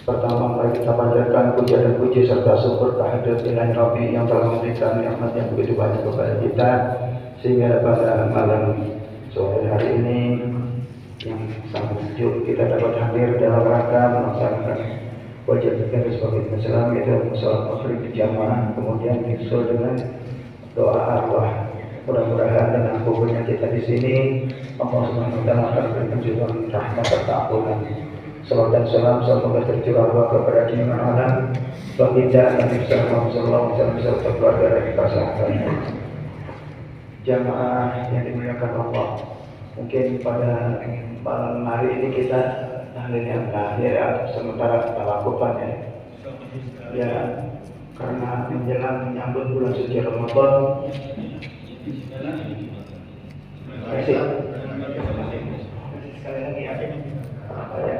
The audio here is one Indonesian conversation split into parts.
Pertama mari kita panjatkan puja dan puji serta syukur kehadirat Ilahi Rabbi yang telah memberikan nikmat yang begitu banyak kepada kita sehingga pada malam sore hari ini yang sangat sejuk kita dapat hadir dalam rangka melaksanakan wajib kita sebagai Islam itu sholat maghrib berjamaah kemudian disusul dengan doa Allah. Mudah-mudahan dengan kumpulnya kita di sini Allah taala akan juga rahmat serta ampunan Salam dan salam semoga tercurah kepada junjungan alam baginda Nabi sallallahu alaihi wasallam beserta keluarga dan sahabatnya. Jamaah yang dimuliakan Allah. Mungkin pada malam hari ini kita tahlil yang terakhir ya, sementara kita lakukan ya. Ya, karena menjelang menyambut bulan suci Ramadan. Terima kasih. Sekali lagi ya. Ya.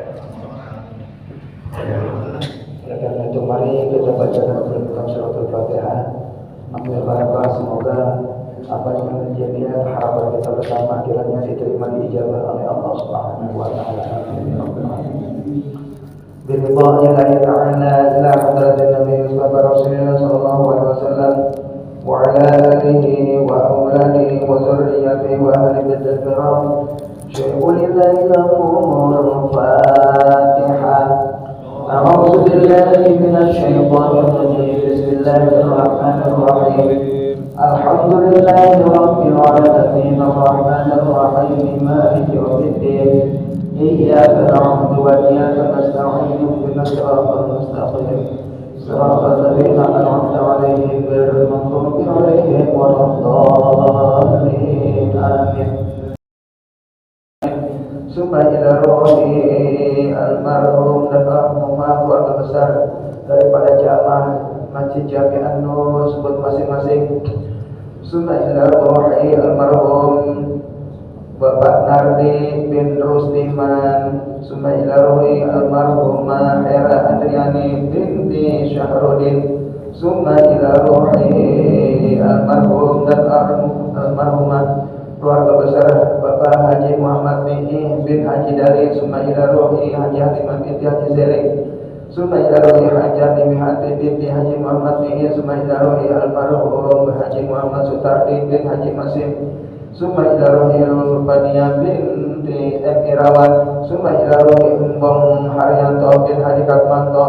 Oleh karena itu mari kita baca dalam suratul Fatihah. Kami berharap ya semoga apa yang menjadi harapan kita bersama kiranya diterima diijabah oleh Allah Subhanahu wa taala. Bi ridha Allah Ta'ala الله الرحمن الرحيم الحمد لله رب العالمين الرحمن الرحيم مالك يوم الدين إياك نعبد وإياك نستعين اهدنا الصراط المستقيم صراط الذين أنعمت عليهم غير المغضوب عليهم ولا الضالين آمين ثم إلى روحي almarhum dan almarhumah keluarga besar daripada jamaah Masjid Jami An-Nur sebut masing-masing. Summa ila rohi almarhum Bapak Nardi bin Rusdiman. Summa ila rohi almarhumah Hera Adriani binti Syahrudin. Summa ila rohi almarhum dan almarhumah keluarga besar Bapak Haji Muhammad Mihi bin Haji Dari. Sumaila Rohi Haji Hatimah binti Haji Serik Sumaila Rohi Haji Nimihati binti Haji Muhammad Mihi Sumaila Rohi Almarhum Haji Muhammad Sutardi bin Haji Masim Sumaila Rohi Rupania binti M. Irawan Sumaila Rohi Umbong Haryanto bin Haji Katmanto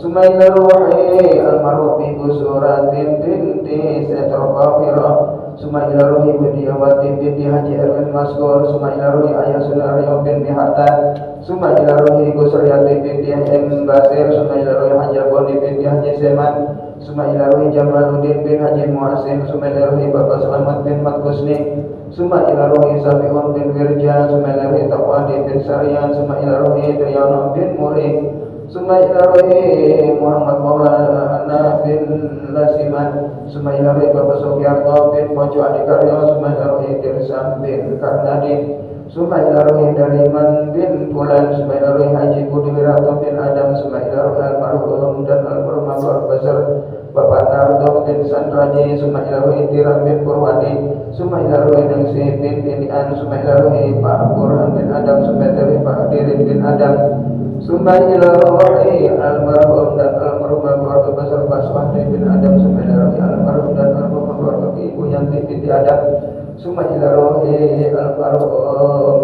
Sumaila Rohi Almarhum Ibu Suratin binti Setro Bafiro Suma ila ruhi Budiawati binti Haji Erwin Maskur Suma ila ruhi Ayah Sunario bin Miharta Suma ila ruhi Gusriyati binti M. Basir Suma ila ruhi Haji Aboni binti Haji Seman Suma ila ruhi Jamaluddin bin Haji Muasim Suma ila ruhi Bapak Selamat bin Mat Kusni Suma ila ruhi Sabiun bin Wirja Suma ila ruhi Taqwadi bin Sarian Suma ila ruhi Triyono bin Muri Ila ruhi Muhammad Maulana bin Lasiman Suma ila ruhi Bapak Sugiarto bin Pojo Adikaryo ila ruhi Dirsam bin Karnadi ruhi Dariman bin Fulan Suma ila ruhi Haji Budi bin Adam ila ruhi Almarhum dan Almarhum Abu Bapak Nardo bin Sandraji ila ruhi Tiram bin Purwadi ila ruhi Nangsi bin Suma ila ruhi Pak Burhan bin Adam ila ruhi Pak Dirin bin Adam Summa ila almarhum dan almarhumah keluarga besar Suhadi bin Adam Summa ila rohi almarhum dan almarhumah keluarga ibu Yanti binti Adam Summa ila rohi almarhum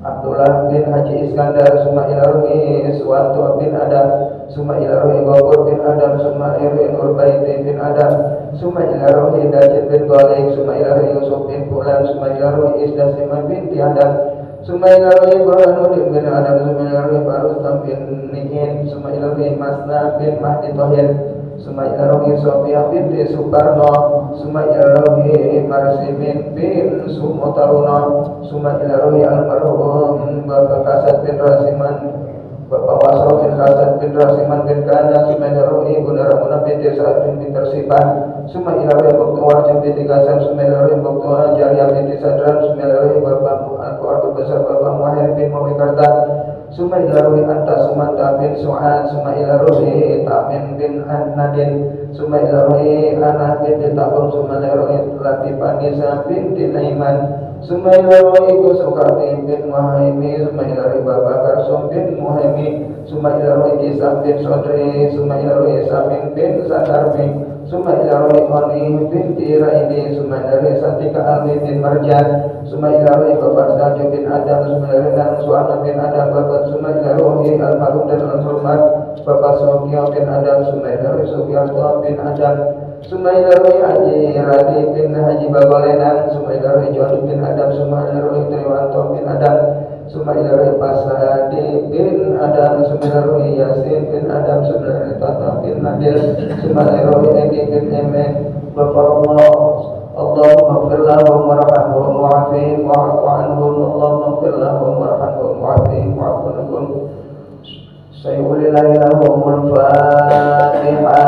Abdullah bin Haji Iskandar Summa ila rohi Suwanto bin Adam Summa ila Bogor bin Adam Summa ila rohi Nurbaiti bin Adam Summa ila rohi Dajjal bin Ghalib Summa ila Yusuf bin Fulan Summa ila rohi Isdasima binti Adam Sumaila rohi Burhanuddin bin Adam Sumaila rohi Farustam bin Nihin Sumaila rohi Masna bin Mahdi Tohir Sumaila rohi Sofia binti Sukarno Sumaila rohi Marsimin bin Sumotaruno Sumaila rohi Almarhum Bapak Kasat bin Rasiman Bapak Wasro bin Hasan bin Rasiman bin Kana Sumaila Rohi Bunda Ramuna binti Sa'ad bin binti Tersipan Sumaila Rohi Buktu Warjam binti Gasan Sumaila Rohi Buktu Ajaria binti Sadran Sumaila Rohi Anta Sumanta bin Su'an Sumaila Rohi Tamin bin An-Nadin Sumaila Rohi Anah binti Tabung Sumaila Rohi Latifah Nisa binti Naiman. Sumaila Rohi Sukarti bin Muhaimi Sumaila Rohi Babakar Sum bin Muhaimi. Sumaila Rohi Kisam bin Sodri Sumaila Rohi Samin bin Sadarmi Sumaila Rohi Oni binti Raini Sumaila Rohi Santika Almi bin Marjan Sumaila Rohi Bapak Saju bin Adam Sumaila Rohi Nan Suana bin Adam Bapak Sumaila Rohi Almarhum dan Al-Hormat Bapak Sugio bin Adam Sumaila Rohi Sugiarto bin Adam Sumaila Rohi Haji Radi bin Haji Babalenan Sumaila Rohi John bin Adam Sumaila Rohi Triwanto bin Adam Sumaila Rohi Pasadi bin Adam Sumaila Rohi Yasin bin Adam Sumaila Rohi Tata bin Nadil Sumaila Rohi Edi bin Emen Bapak Allah اللهم اغفر لهم وارحمهم وعافهم واعف عنهم اللهم اغفر لهم وارحمهم وعافهم واعف عنهم سيقول الله لهم الفاتحه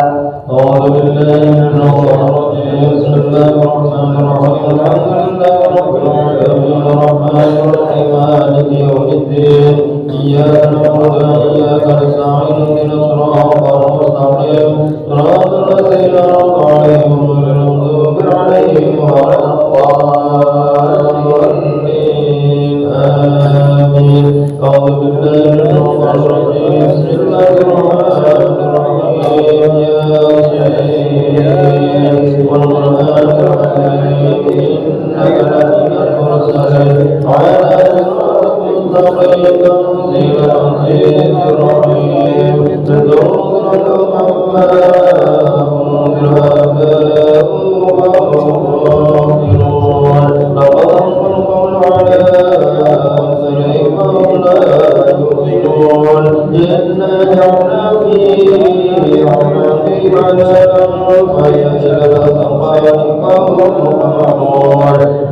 أعوذ بالله من الشيطان الرجيم بسم الله الرحمن الرحيم الحمد لله يوم الدين إياك نعبد وإياك نستعين اهدنا الصراط المستقيم صراط الذين أنعمت عليهم غير المغضوب عليهم ولا الضالين آمين أعوذ بالله من الشيطان الرجيم بسم الله الرحمن الرحيم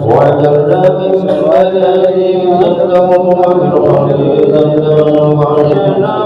وجعلنا من الذين اتقوا ومن الخير وعشنا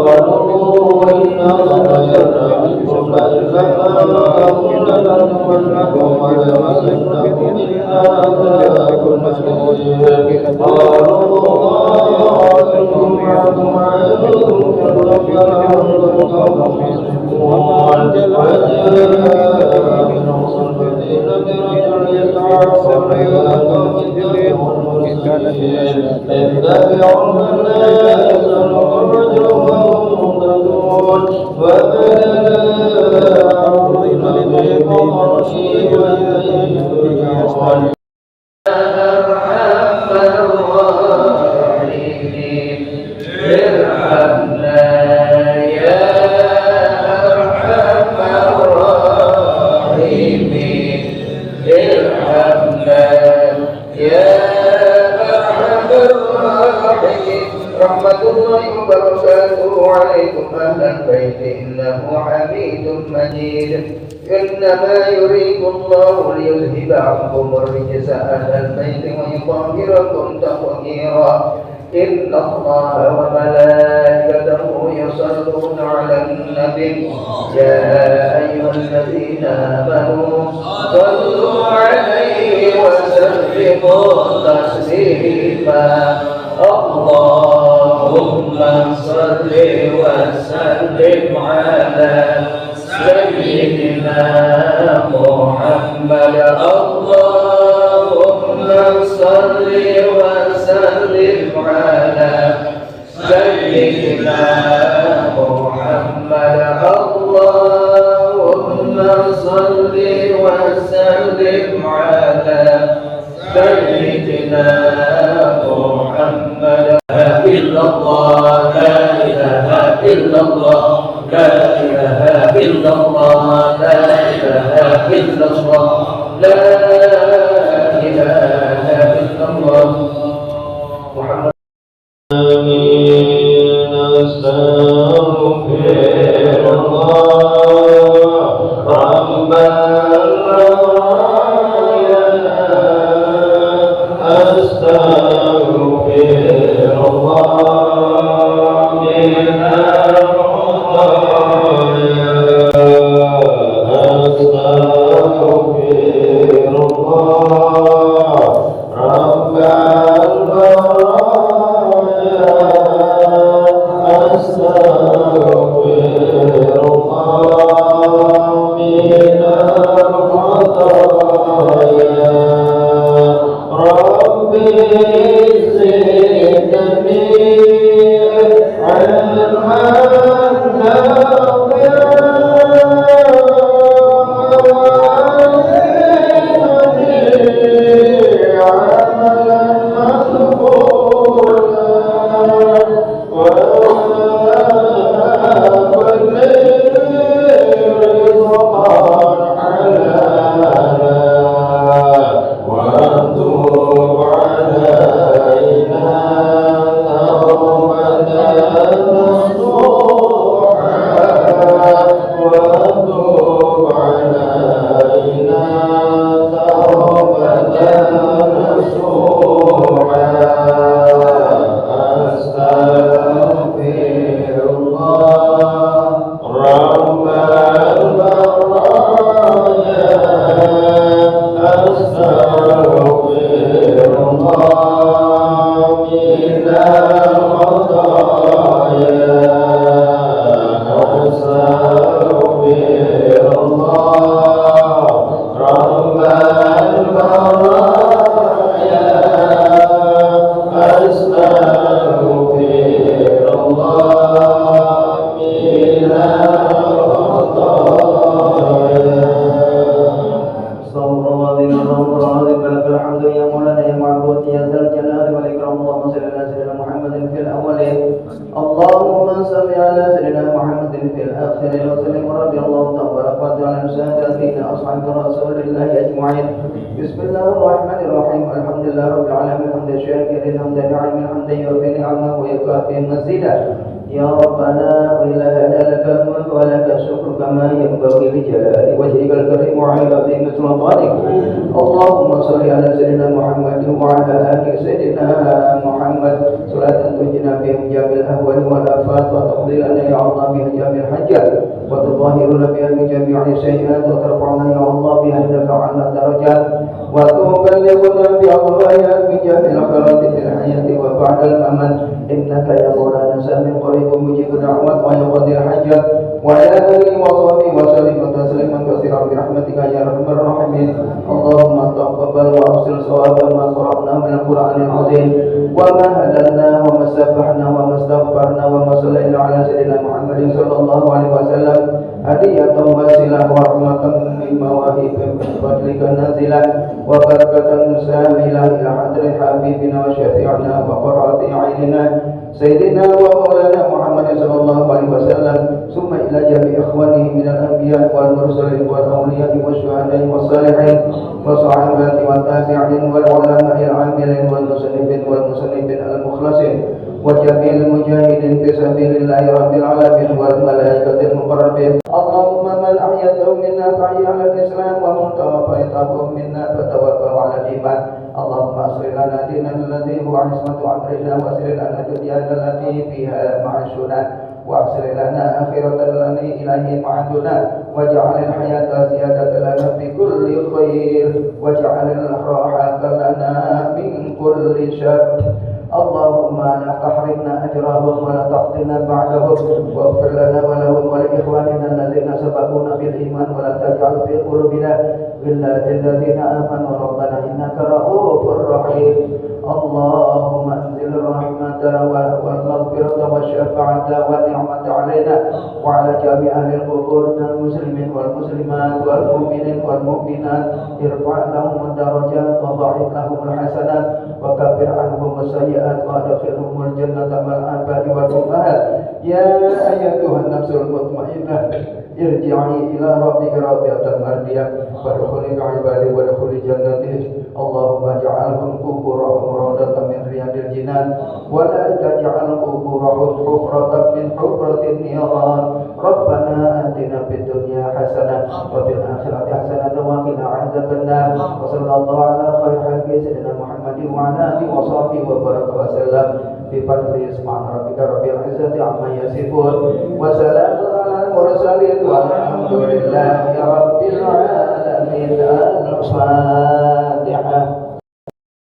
Allah. أهل البيت إنه حميد مجيد. إنما يريد الله ليذهب عنكم الرجس أهل البيت ويطهركم تطهيرا. إن الله وملائكته يصلون على النبي. يا أيها الذين آمنوا صلوا عليه وسلموا تسليما. اللهم صل وسلم على سيدنا محمد. اللهم صل وسلم على سيدنا محمد. اللهم صل وسلم على سيدنا محمد إلا الله لا إله الله لا إله إلا الله لا إله إلا الله لا الله اجمعين بسم الله الرحمن الرحيم الحمد لله رب العالمين حمد الشاكرين حمد النعيم حمد يوفي نعمه ويكافي مزيدا يا ربنا وإلهنا لك الملك ولك الشكر كما ينبغي لجلال وجهك الكريم وعلى عظيم سلطانك اللهم صل على سيدنا محمد وعلى آل سيدنا محمد صلاة تنجينا بها من جميع الأهوال والآفات وتقضي لنا يا الله بها جميع الحاجات وتطهرنا بها من جميع السيئات وترفعنا يا الله بها إلى أعلى الدرجات وتبلغنا بأضرارها من جميع الخيرات في الحياة وبعد الممات إنك يا مولانا سامع قريب مجيب الدعوات ويقضي الحاجات وعلى آله وصحبه وسلم تسليما كثيرا برحمتك يا أرحم الراحمين اللهم تقبل وأبصر صواب ما قرأنا من القرآن العظيم وما هللنا وما سبحنا وما استغفرنا وما صلينا على سيدنا محمد صلى الله عليه وسلم هدية وسيلة ورحمة من مواهب فضلك نازلة وبركة ساملة إلى حضر حبيبنا وشفيعنا وقرة عيننا سيدنا ومولانا محمد صلى الله عليه وسلم. ثم إلى جميع إخوانه من الأنبياء والمرسلين والأولياء والشهداء والصالحين والصحابة والتابعين والعلماء العاملين والمسلمين والمسلمين المخلصين. وجميع المجاهدين في سبيل الله رب العالمين والملائكة المقربين. اللهم من أحيته منا فأحيا على الإسلام ومن توفيته منا فتوفه على الإيمان. اللهم أصلح لنا ديننا الذي هو عصمة أمرنا وأصلح لنا دنيانا التي فيها معاشنا. وأحسن لنا آخرة التي إليه معادنا. واجعل الحياة زيادة لنا في كل خير. واجعل الراحة لنا من كل شر. اللهم لا تحرمنا أجرهم ولا تفتنا بعدهم واغفر لنا ولهم ولإخواننا الذين سبقونا بالإيمان ولا تجعل في قلوبنا غلا للذين آمنوا. ربنا إنك رؤوف رحيم. اللهم أنزل الرحمة والمغفرة والشفاعة والنعمة علينا وعلى جميع أهل القبور من المسلمين والمسلمات والمؤمنين والمؤمنات ارفع لهم الدرجات وضاعف لهم الحسنات وكفر عنهم السيئات وادخلهم الجنة مع الآباء والأمهات يا أيتها النفس المطمئنة ارجعي إلى ربك راضية مرضية وادخلي بعبادي وادخلي جنتي اللهم الجنان ولا تجعل القبور حفرة من حفرة النيران ربنا آتنا في الدنيا حسنة وفي الآخرة حسنة وقنا عذاب النار وصلى الله على خير خلق سيدنا محمد وعلى آله وصحبه وبارك وسلم بفضل سبحان ربك رب العزة عما يصفون وسلام على المرسلين والحمد لله رب العالمين الفاتحة